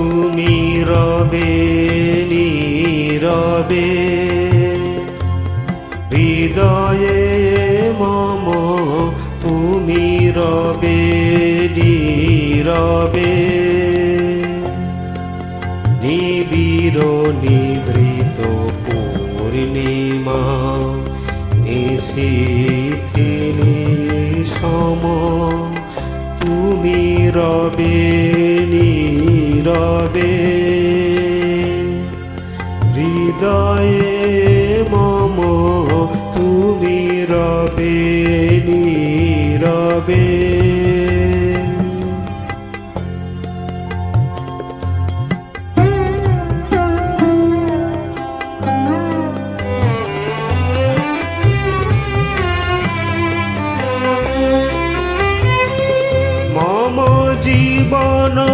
নীরবে নীরবে। হৃদয়ে মম তুমি রবে নীরবে। নিবিড় নিভৃত পূর্ণিমা নিশীথিনী সম। তুমি রবে নীরবে হৃদয়ে মম তুমি রবে নীরবে। জীবন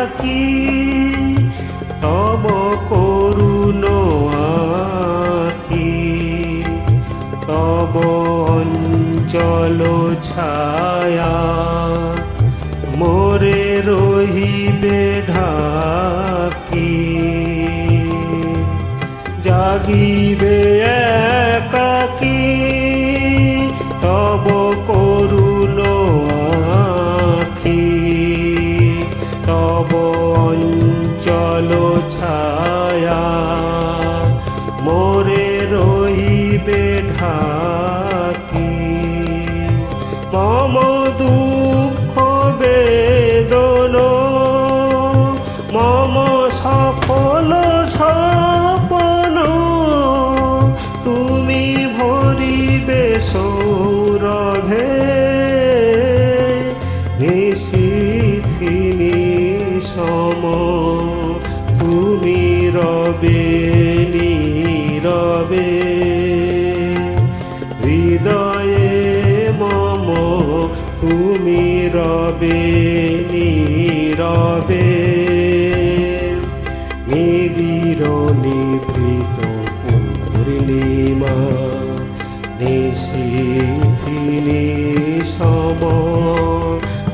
একাকী তব আখি। তব অঞ্চল ছায়া মোরে রহিবে ঢাকি। জাগিবে একাকী তব অঞ্চল ছায়া। মোরে রহিবে ঢাকি। মম সম তুমি রবে নীরবে। হৃদয়ে মম তুমি রবে নীরবে। নিবিড় নিভৃত পূর্ণিমা নিশীথিনী সম।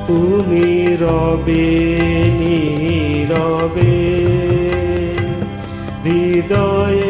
তুমি রবে নীরবে হৃদয়ে